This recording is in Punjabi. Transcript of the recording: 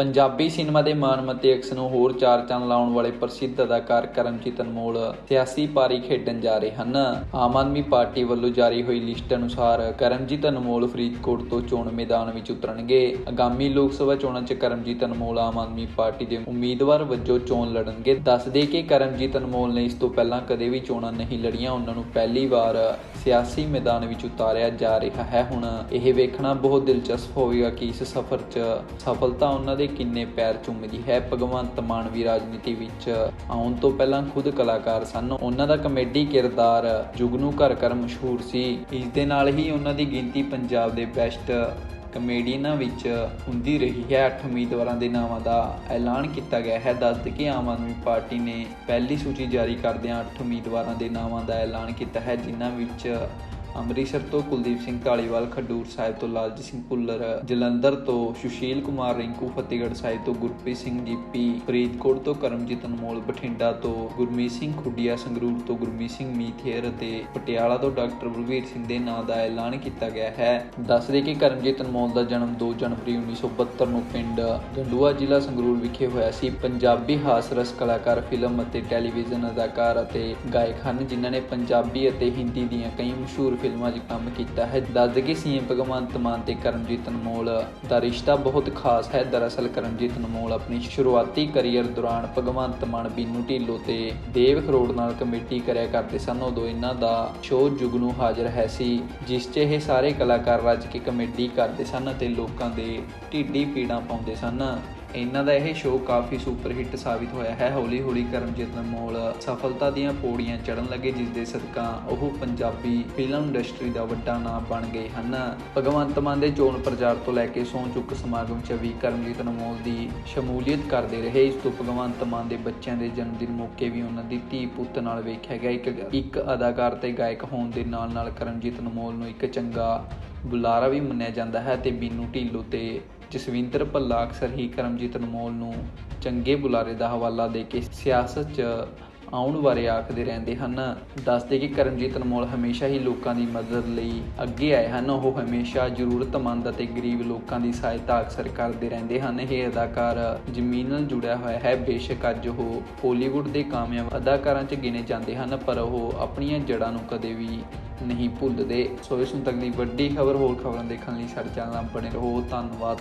ਪੰਜਾਬੀ ਸਿਨੇਮਾ ਦੇ ਮਾਨਮੱਤੇ ਅਕਸ ਨੂੰ ਹੋਰ ਚਾਰ ਚੰਨ ਲਾਉਣ ਵਾਲੇ ਪ੍ਰਸਿੱਧ ਅਦਾਕਾਰ ਕਰਮਜੀਤ ਅਨਮੋਲ ਸਿਆਸੀ ਪਾਰੀ ਖੇਡਣ ਜਾ ਰਹੇ ਹਨ। ਆਮ ਆਦਮੀ ਪਾਰਟੀ ਵੱਲੋਂ ਜਾਰੀ ਹੋਈ ਲਿਸਟ ਅਨੁਸਾਰ ਕਰਮਜੀਤ ਅਨਮੋਲ ਫਰੀਦਕੋਟ ਤੋਂ ਚੋਣ ਮੈਦਾਨ ਵਿੱਚ ਉਤਰਨਗੇ। ਆਗਾਮੀ ਲੋਕ ਸਭਾ ਚੋਣਾਂ 'ਚ ਕਰਮਜੀਤ ਅਨਮੋਲ ਆਮ ਆਦਮੀ ਪਾਰਟੀ ਦੇ ਉਮੀਦਵਾਰ ਵਜੋਂ ਚੋਣ ਲੜਨਗੇ। ਦੱਸਦੇ ਕਿ ਕਰਮਜੀਤ ਅਨਮੋਲ ਨੇ ਇਸ ਤੋਂ ਪਹਿਲਾਂ ਕਦੇ ਵੀ ਚੋਣਾਂ ਨਹੀਂ ਲੜੀਆਂ। ਉਹਨਾਂ ਨੂੰ ਪਹਿਲੀ ਵਾਰ ਸਿਆਸੀ ਮੈਦਾਨ ਵਿੱਚ ਉਤਾਰਿਆ ਜਾ ਰਿਹਾ ਹੈ। ਹੁਣ ਇਹ ਵੇਖਣਾ ਬਹੁਤ ਦਿਲਚਸਪ ਹੋਵੇਗਾ ਕਿ ਇਸ ਸਫ਼ਰ 'ਚ ਸਫਲਤਾ ਉਹਨਾਂ ਦੇ ਕਿੰਨੇ ਪੈਰ ਚੁੰਮਦੀ ਹੈ। ਭਗਵੰਤ ਮਾਨ ਵੀ ਰਾਜਨੀਤੀ ਵਿੱਚ ਆਉਣ ਤੋਂ ਪਹਿਲਾਂ ਖੁਦ ਕਲਾਕਾਰ ਸਨ। ਉਹਨਾਂ ਦਾ ਕਮੇਡੀ ਕਿਰਦਾਰ ਜੁਗਨੂ ਘਰ ਘਰ ਮਸ਼ਹੂਰ ਸੀ। ਇਸ ਦੇ ਨਾਲ ਹੀ ਉਹਨਾਂ ਦੀ ਗਿਣਤੀ ਪੰਜਾਬ ਦੇ ਬੈਸਟ ਕਮੇਡੀਅਨਾਂ ਵਿੱਚ ਹੁੰਦੀ ਰਹੀ ਹੈ। ਅੱਠ ਉਮੀਦਵਾਰਾਂ ਦੇ ਨਾਵਾਂ ਦਾ ਐਲਾਨ ਕੀਤਾ ਗਿਆ ਹੈ। ਦੱਸ ਕਿ ਆਮ ਆਦਮੀ ਪਾਰਟੀ ਨੇ ਪਹਿਲੀ ਸੂਚੀ ਜਾਰੀ ਕਰਦਿਆਂ ਅੱਠ ਉਮੀਦਵਾਰਾਂ ਦੇ ਨਾਵਾਂ ਦਾ ਐਲਾਨ ਕੀਤਾ ਹੈ, ਜਿਨ੍ਹਾਂ ਵਿੱਚ ਅੰਮ੍ਰਿਤਸਰ ਤੋਂ ਕੁਲਦੀਪ ਸਿੰਘ ਢਾਲੀਵਾਲ, ਖਡੂਰ ਸਾਹਿਬ ਤੋਂ ਲਾਲਜੀਤ ਸਿੰਘ ਭੁੱਲਰ, ਜਲੰਧਰ ਤੋਂ ਸੁਸ਼ੀਲ ਕੁਮਾਰ ਰਿੰਕੂ, ਫਤਿਹਗੜ੍ਹ ਸਾਹਿਬ ਤੋਂ ਗੁਰਪ੍ਰੀਤ ਸਿੰਘ ਜੀਪੀ, ਫਰੀਦਕੋਟ ਤੋਂ ਕਰਮਜੀਤ ਅਨਮੋਲ, ਬਠਿੰਡਾ ਤੋਂ ਗੁਰਮੀਤ ਸਿੰਘ ਖੁੱਡੀਆ, ਸੰਗਰੂਰ ਤੋਂ ਗੁਰਮੀਤ ਸਿੰਘ ਮੀਥੇਰ ਅਤੇ ਪਟਿਆਲਾ ਤੋਂ ਡਾਕਟਰ ਬਲਵੀਰ ਸਿੰਘ ਦੇ ਨਾਂ ਦਾ ਐਲਾਨ ਕੀਤਾ ਗਿਆ ਹੈ। ਦੱਸ ਦੱਸਦੇ ਕਿ ਕਰਮਜੀਤ ਅਨਮੋਲ ਦਾ ਜਨਮ 2 ਜਨਵਰੀ 1972 ਨੂੰ ਪਿੰਡ ਗੰਡੂਆ ਜ਼ਿਲ੍ਹਾ ਸੰਗਰੂਰ ਵਿਖੇ ਹੋਇਆ ਸੀ। ਪੰਜਾਬੀ ਹਾਸਰਸ ਕਲਾਕਾਰ, ਫਿਲਮ ਅਤੇ ਟੈਲੀਵਿਜ਼ਨ ਅਦਾਕਾਰ ਅਤੇ ਗਾਇਕ ਹਨ, ਜਿਨ੍ਹਾਂ ਨੇ ਪੰਜਾਬੀ ਅਤੇ ਹਿੰਦੀ ਦੀਆਂ ਕਈ ਮਸ਼ਹੂਰ ਫਿਲਮਾਂ 'ਚ ਕੰਮ ਕੀਤਾ ਹੈ। ਦੱਸ ਦੱਸਦੇ ਕਿ ਸੀਐਮ ਭਗਵੰਤ ਮਾਨ ਤੇ ਕਰਮਜੀਤ ਅਨਮੋਲ ਦਾ ਰਿਸ਼ਤਾ ਬਹੁਤ ਖਾਸ ਹੈ। ਦਰਅਸਲ ਕਰਮਜੀਤ ਅਨਮੋਲ ਆਪਣੀ ਸ਼ੁਰੂਆਤੀ ਕੈਰੀਅਰ ਦੌਰਾਨ ਭਗਵੰਤ ਮਾਨ, ਬੀਨੂ ਢਿੱਲੋਂ ਤੇ ਦੇਵ ਖਰੋੜ ਨਾਲ ਕਮੇਟੀ ਕਰਿਆ ਕਰਦੇ ਸਨ। ਉਦੋਂ ਇਹਨਾਂ ਦਾ ਸ਼ੋਅ ਜੁਗਨੂ ਹਾਜ਼ਰ ਹੈ ਸੀ, ਜਿਸ 'ਚ ਇਹ ਸਾਰੇ ਕਲਾਕਾਰ ਰੱਜ ਕੇ ਕਮੇਡੀ ਕਰਦੇ ਸਨ ਅਤੇ ਲੋਕਾਂ ਦੇ ਢਿੱਡੀ ਪੀੜਾਂ ਪਾਉਂਦੇ ਸਨ। ਇਹਨਾਂ ਦਾ ਇਹ ਸ਼ੋਅ ਕਾਫੀ ਸੁਪਰ ਹਿੱਟ ਸਾਬਿਤ ਹੋਇਆ ਹੈ। ਹੌਲੀ ਹੌਲੀ ਕਰਮਜੀਤ ਅਨਮੋਲ ਸਫਲਤਾ ਦੀਆਂ ਪੌੜੀਆਂ ਚੜ੍ਹਨ ਲੱਗੇ, ਜਿਸ ਦੇ ਸਦਕਾ ਉਹ ਪੰਜਾਬੀ ਫਿਲਮ ਇੰਡਸਟਰੀ ਦਾ ਵੱਡਾ ਨਾਮ ਬਣ ਗਏ ਹਨ। ਭਗਵੰਤ ਮਾਨ ਦੇ ਚੋਣ ਪ੍ਰਚਾਰ ਤੋਂ ਲੈ ਕੇ ਸਹੁੰ ਚੁੱਕ ਸਮਾਗਮ 'ਚ ਵੀ ਕਰਮਜੀਤ ਅਨਮੋਲ ਦੀ ਸ਼ਮੂਲੀਅਤ ਕਰਦੇ ਰਹੇ। ਇਸ ਤੋਂ ਭਗਵੰਤ ਮਾਨ ਦੇ ਬੱਚਿਆਂ ਦੇ ਜਨਮ ਦਿਨ ਮੌਕੇ ਵੀ ਉਹਨਾਂ ਦੀ ਧੀ ਪੁੱਤ ਨਾਲ ਵੇਖਿਆ ਗਿਆ। ਇੱਕ ਇੱਕ ਅਦਾਕਾਰ ਤੇ ਗਾਇਕ ਹੋਣ ਦੇ ਨਾਲ ਨਾਲ ਕਰਮਜੀਤ ਅਨਮੋਲ ਨੂੰ ਇੱਕ ਚੰਗਾ ਬੁਲਾਰਾ ਵੀ ਮੰਨਿਆ ਜਾਂਦਾ ਹੈ ਤੇ ਬੀਨੂ ਢਿੱਲੋਂ ਤੇ ਜਸਵਿੰਦਰ ਭੱਲਾ ਅਕਸਰ ਹੀ ਕਰਮਜੀਤ ਅਨਮੋਲ ਨੂੰ ਚੰਗੇ ਬੁਲਾਰੇ ਦਾ ਹਵਾਲਾ ਦੇ ਕੇ ਸਿਆਸਤ 'ਚ ਆਉਣ ਬਾਰੇ ਆਖਦੇ ਰਹਿੰਦੇ ਹਨ। ਦੱਸਦੇ ਕਿ ਕਰਮਜੀਤ ਅਨਮੋਲ ਹਮੇਸ਼ਾ ਹੀ ਲੋਕਾਂ ਦੀ ਮਦਦ ਲਈ ਅੱਗੇ ਆਏ ਹਨ। ਉਹ ਹਮੇਸ਼ਾ ਜ਼ਰੂਰਤਮੰਦ ਅਤੇ ਗਰੀਬ ਲੋਕਾਂ ਦੀ ਸਹਾਇਤਾ ਅਕਸਰ ਕਰਦੇ ਰਹਿੰਦੇ ਹਨ। ਇਹ ਅਦਾਕਾਰ ਜ਼ਮੀਨ ਨਾਲ ਜੁੜਿਆ ਹੋਇਆ ਹੈ। ਬੇਸ਼ੱਕ ਅੱਜ ਉਹ ਬਾਲੀਵੁੱਡ ਦੇ ਕਾਮਯਾਬ ਅਦਾਕਾਰਾਂ 'ਚ ਗਿਣੇ ਜਾਂਦੇ ਹਨ, ਪਰ ਉਹ ਆਪਣੀਆਂ ਜੜ੍ਹਾਂ ਨੂੰ ਕਦੇ ਵੀ ਨਹੀਂ ਭੁੱਲਦੇ। ਸੋ ਇਸ ਨੂੰ ਤੱਕ ਦੀ ਵੱਡੀ ਖਬਰ ਹੋਰ ਖਬਰਾਂ ਦੇਖਣ ਲਈ ਸਾਡੇ ਚੈਨਲ ਨਾਲ ਬਣੇ ਰਹੋ। ਧੰਨਵਾਦ।